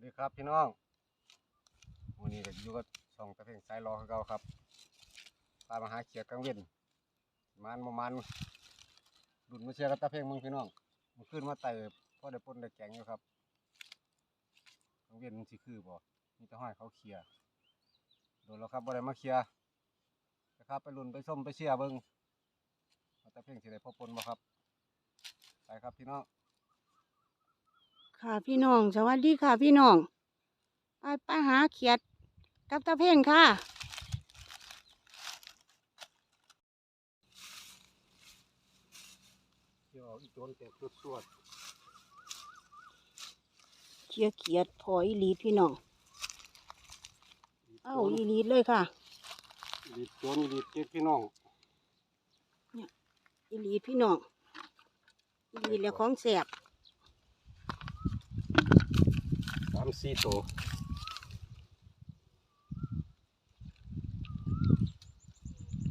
วัสดีครับพี่น้องวันนี้ก็อยู่กับช่องตะเพ่งสายรอคือเก่าครับตามมาหาเขียดกลางเว้นมันประมาณดุนมาเชียร์กับตะเพ่งมึงพี่น้องมันขึ้นมาไต่พ่อได้ปนได้แกงอยู่ครับกลางเว้นมันสิคือบ่มีต่ห้อยเขาเคลียโดนแล้วครับบ่ได้มาเคลียนะครับไปลุนไปส้มไปเชียร์เบิ่งตะเพ่งสิได้พ่อปนบ่ครับไปครับพี่น้อง ค่ะพี่น้อง สวัสดีค่ะพี่น้องไปไปหาเขียดกับตะเพ่งค่ะ เดี๋ยวอีกโดนเต็มสุดสวดเขียดเขียดพออีหลีดพี่น้อง เอ้าอีหลีดเลยค่ะ ดีดโจนดีดเจ็ดพี่น้องอีหลีดพี่น้อง อีหลีดแล้วของแสบ สามสี่ตัว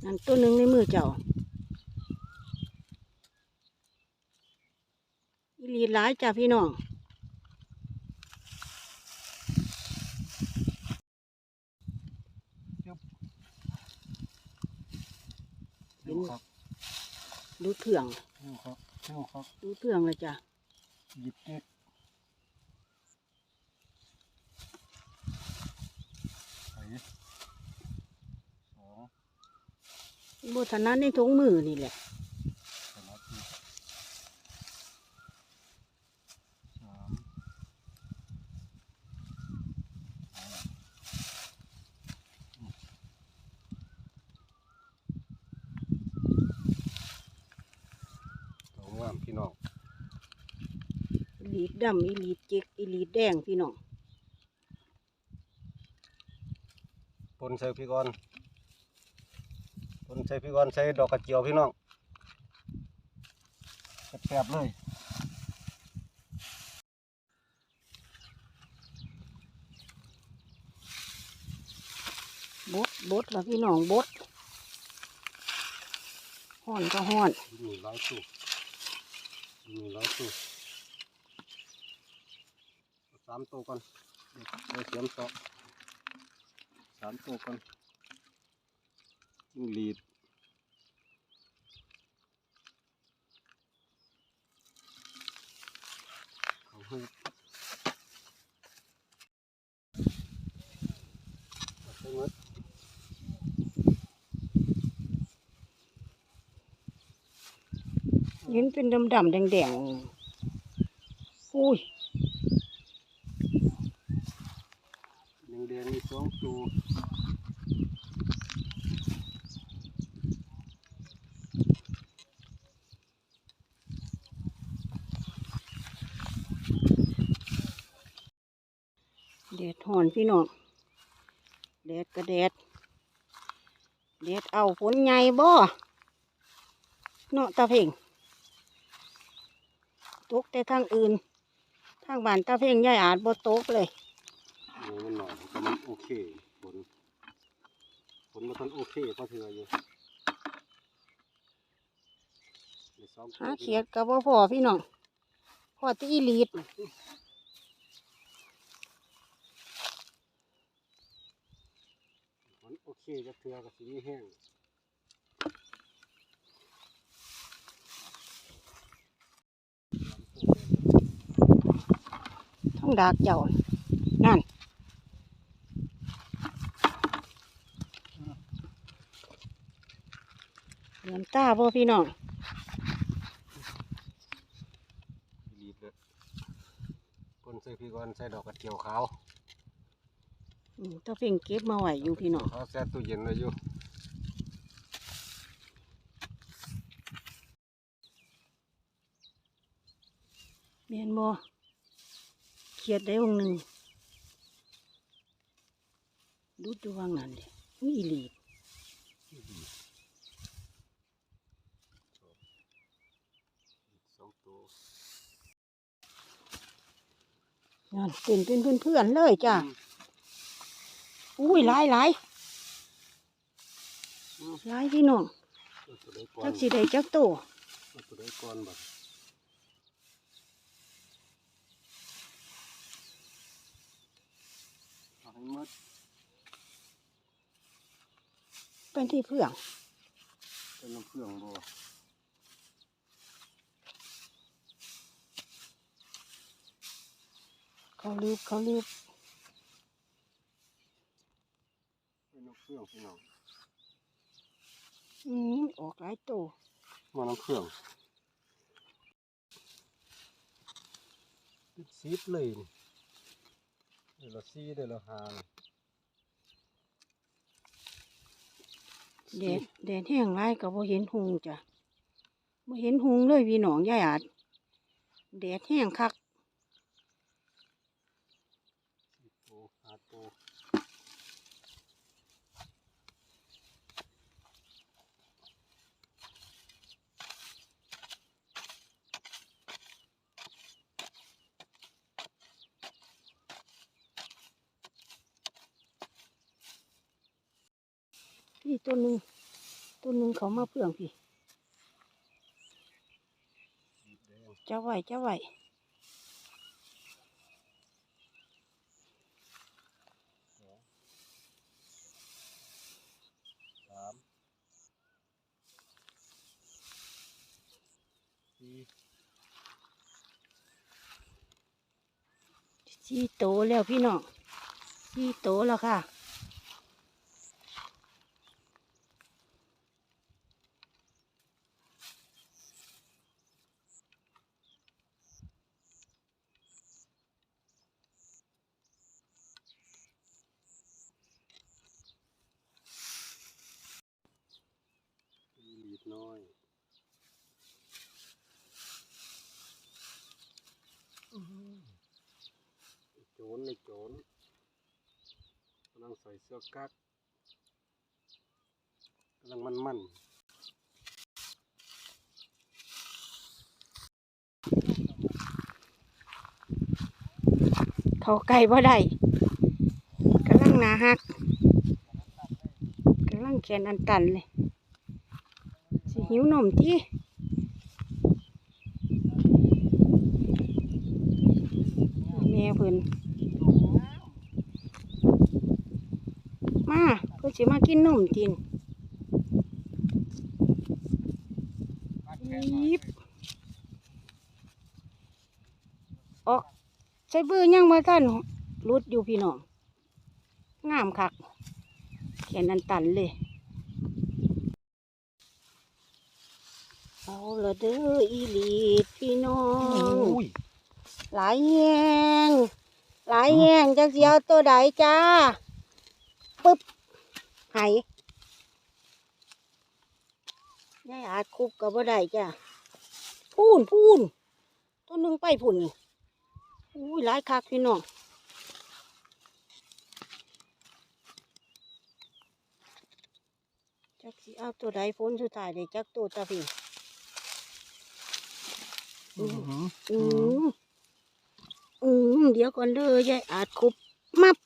นั่นตัวหนึ่งในมือเจ้าอีหลีดหลายจ้ะพี่น้องดูครับดูเถื่องดูครับดูครับดูเถื่องเลยจ้ะหยิบเจ็ดไปสอง บทนั้นในถุงมือนี่แหละสมาธิสามเอาล่ะอืมตัวงามพี่น้องอีหลีดดำอีหลีดเจ็กอีหลีดแดงพี่น้องปนใส่พี่ก่อนปน ใส่พี่ก่อนใส่ดอกกระเจียวพี่น้องแซ่บๆเลยบดบดแล้วพี่น้องบดห่อนก็ห่อนมีร้อยตู้มีร้อยตู้สามตัวก่อนเดี๋ยวเสียมต่อสามตัวก่อนจิ้งหรีดเขาให้ เอาไปหมดยืนเป็นดำดำๆแดงแดงๆอุ้ยแดงๆมีสองตัวแดดห่อนพี่น้อง แดดก็แดดแดดเอาฝนใหญ่บ่เนาะตาเพ่งตกแต่ทางอื่น ทางบ้านตาเพ่งยายอาจบ่ตกเลยโอ้มันหน่อยแต่มันโอเคผลผลมันทันโอเคเพราะเธออยู่ในสองตัวหาเขียดกับบ่พอพี่น้องพอแตีอีหลีด ผลโอเคจะเถือกับสีแห้งท้องดากเจ้านั่นเหมือนตาบ่พี่น้องรีบเลยปนใส่พี่ก่อนใส่ดอกกระเจียวขาวอืม ตาเพ่งเก็บมาไว้อยู่พี่น้องเขาแช่ตู้เย็นไว้อยู่เมียนบ่เขียดได้องค์หนึ่งดูดูวางนั่นดิมีอีหลีดสองตัวนั่นเป็นเป็นเพื่อนเพื่อนๆเลยจ้ะ อุ้ยไล่ไล่ไล่ยพี่น้องจักสีใดจักตัวเป็นที่เพื่องเป็นน้ำเพื่องบ่เขาลืบเขาลืบ พื่องพี่น้องอืมออกหลายตัวมาน้ำเพื่องติดซีดเลยนี่เดี๋ยวเราซีเดี๋ยวเราหานี่แดดแดดแห้งไรก็บ่เห็นหุงจ้ะบ่เห็นหุงเลยพี่น้องยายอาดแดดแห้งคัก ซีโตหาโต พี่ตัวหนึ่งตัวหนึ่งเขามาเพื่องพี่จะไหวจะไหวสองสามสี่สี่โตแล้วพี่น้องสี่โตแล้วค่ะ ลีดน้อยไอ้โจนไอ้โจนกำ ลังใส่เสื้อกั๊กกำลังมันมันเขาไก่บ่ได้กำลังหนาหักกำลังแขนอันตันเลยสิหิวนมที่แม่เพิ่นมาเพิ่น สิมากินนมตินยิบออกใช้เบื้อยังมาท่านรุดอยู่พี่น้อง งามคักแขนอันตันเลย เอาละเด้ออีหลีดพี่น้องอุ้ยหลายแยงหลายแยงจักเสียวตัวใดจ้าปึ๊บ ไหายยายอาจคุบกับบ่ได้จ้าพูนพูนตัวหนึ่งไปพุ่นนี่อุ้ยหลายคักพี่น้องจักสิเอาตัวใดพ้นสุดท้ายเลยจักตัวจ้าพี่อืมอืมอืมเดี๋ยวก่อนเด้อยายอาจคุบมับ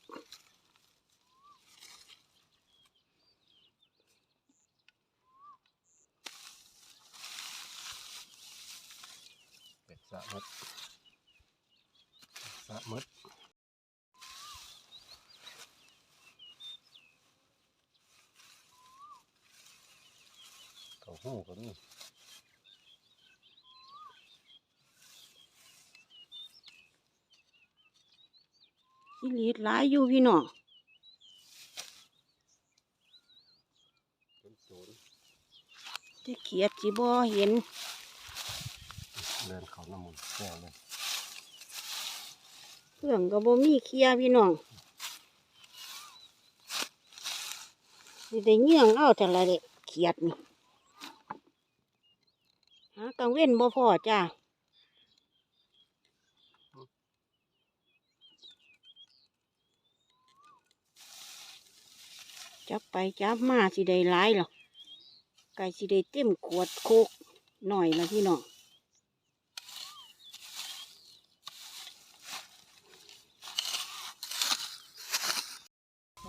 เป็ด สะมดสะมดเขาหูก็มีอีหลีดหลายอยู่พี่น้องเป็นโจนจะเขียดจีบอเห็น เดินเขาน้ำมันแก้เลยเพื่องก็บ่มีเคลียพี่น้องสิได้เงี้ยงเอาแต่ละเด็กเขียดนี่หากังเว้นบ่พอจ้าจับไปจับมาสิได้หลายหรอกไก่สิได้เต็มขวดโคกหน่อยละพี่น้อง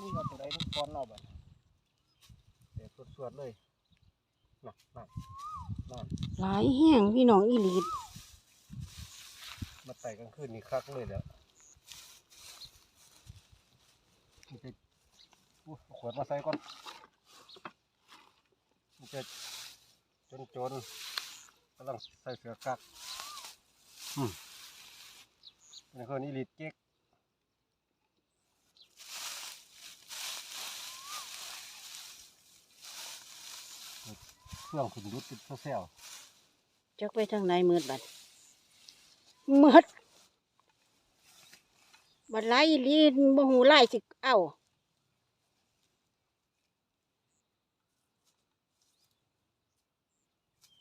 นี่เราตัวใดทุกคนเราแบบเด็ดสวดๆเลยน่ะน่ะน่ะหลายแห้งพี่น้องอีหลีดมาไต่กลางคืนนี่คักเลยเดี๋ยวมันจะอู้เอาขวดมาใส่ก่อนมันจะจนจนๆกำลังใส่เสือกักอืมนี่คือนี่ลีดเก๊ก เครื่องขุนรุดติดเซลจักไปทางไหนมืดบัดมืดบัดไล่ลีนบ่หูไล่สิเอ้า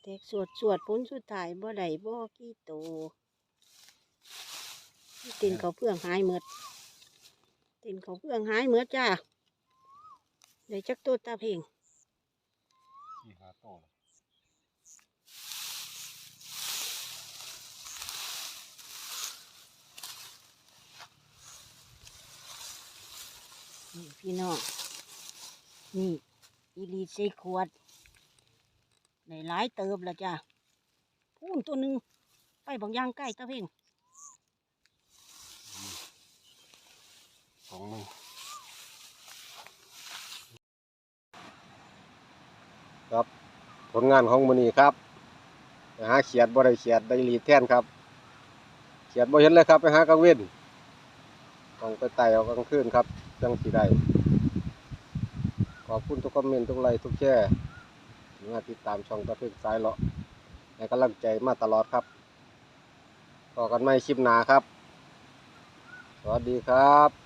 เด็กสวดสวดผลสุดท้ายบ่ได้บ่กี่โตตินเขาเพื่องหายหมดตินเขาเพื่องหายหมดจ้าได้จักตัวตาเพลง สี่ห้าโตเลย นี่ พี่น้องนี่อีลีใส่ขวดได้หลายเติบแล้วจ้ะพูนตัวหนึ่งไปบางย่างใกล้ตะเพ่งสองหนึ่งครับผลงานของมือนี้ครับไปหาเขียดบ่ได้เขียดได้ลีแท่นครับเขียดบ่เห็นเลยครับไปหากลางเว้นต้องไปไต่เอากลางคืนครับ จังสีได้ ขอบคุณทุกคอมเมนต์ทุกไลค์ทุกแชร์ที่มาติดตามช่องตะเพ็งสายเลาะให้กำลังใจมาตลอดครับต่อกันไม่คลิปหนาครับ สวัสดีครับ